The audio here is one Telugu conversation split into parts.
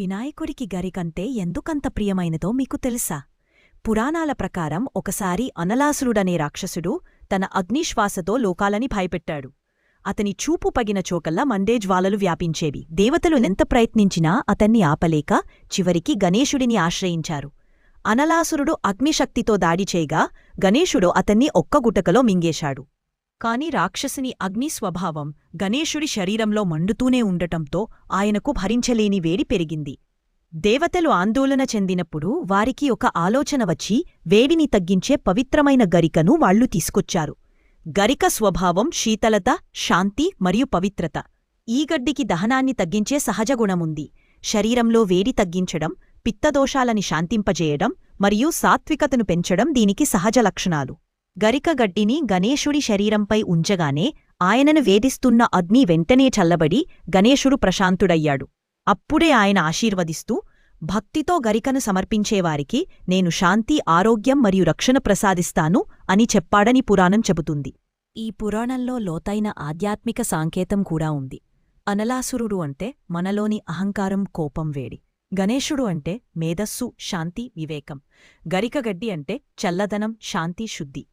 వినాయకుడికి గరికంటే ఎందుకంత ప్రియమైనదో మీకు తెలుసా? పురాణాల ప్రకారం ఒకసారి అనలాసురుడనే రాక్షసుడు తన అగ్నిశ్వాసతో లోకాలని భయపెట్టాడు. అతని చూపు పగిన చోకల్లా మండే జ్వాలలు వ్యాపించేవి. దేవతలు ఎంత ప్రయత్నించినా అతన్ని ఆపలేక చివరికి గణేశుడిని ఆశ్రయించారు. అనలాసురుడు అగ్నిశక్తితో దాడి చేయగా గణేశుడు అతన్ని ఒక్క గుటకలో మింగేశాడు. కాని రాక్షసుని అగ్ని స్వభావం గణేశుడి శరీరంలో మండుతూనే ఉండటంతో ఆయనకు భరించలేని వేడి పెరిగింది. దేవతలు ఆందోళన చెందినప్పుడు వారికి ఒక ఆలోచన వచ్చి వేడిని తగ్గించే పవిత్రమైన గరికను వాళ్ళు తీసుకొచ్చారు. గరిక స్వభావం శీతలత శాంతి మరియు పవిత్రత. ఈ గడ్డికి దహనాన్ని తగ్గించే సహజగుణముంది శరీరంలో వేడి తగ్గించడం పిత్తదోషాలని శాంతింపజేయడం మరియు సాత్వికతను పెంచడం దీనికి సహజ లక్షణాలు. గరికగడ్డిని గణేశుడి శరీరంపై ఉంచగానే ఆయనను వేధిస్తున్న అగ్ని వెంటనే చల్లబడి గణేశుడు ప్రశాంతుడయ్యాడు. అప్పుడే ఆయన ఆశీర్వదిస్తూ భక్తితో గరికను సమర్పించేవారికి నేను శాంతి ఆరోగ్యం మరియు రక్షణ ప్రసాదిస్తాను అని చెప్పాడని పురాణం చెబుతుంది. ఈ పురాణంలో లోతైన ఆధ్యాత్మిక సాంకేతం కూడా ఉంది. అనలాసురుడు అంటే మనలోని అహంకారం కోపం వేడి. గణేశుడు అంటే మేధస్సు శాంతి వివేకం. గరికగడ్డి అంటే చల్లదనం శాంతి శుద్ధి.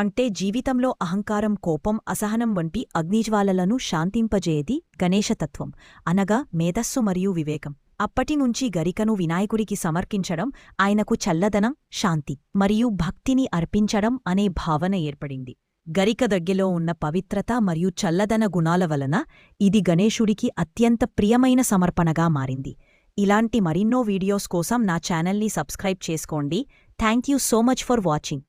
అంటే జీవితంలో అహంకారం కోపం అసహనం వంటి అగ్నిజ్వాలలను శాంతింపజేయది గణేశతత్వం అనగా మేధస్సు మరియు వివేకం. అప్పటినుంచి గరికను వినాయకుడికి సమర్పించడం ఆయనకు చల్లదనం శాంతి మరియు భక్తిని అర్పించడం అనే భావన ఏర్పడింది. గరిక దగ్గెలో ఉన్న పవిత్రత మరియు చల్లదన గుణాల వలన ఇది గణేశుడికి అత్యంత ప్రియమైన సమర్పణగా మారింది. ఇలాంటి మరిన్నో వీడియోస్ కోసం నా ఛానల్ని సబ్స్క్రైబ్ చేసుకోండి. Thank you so much for watching.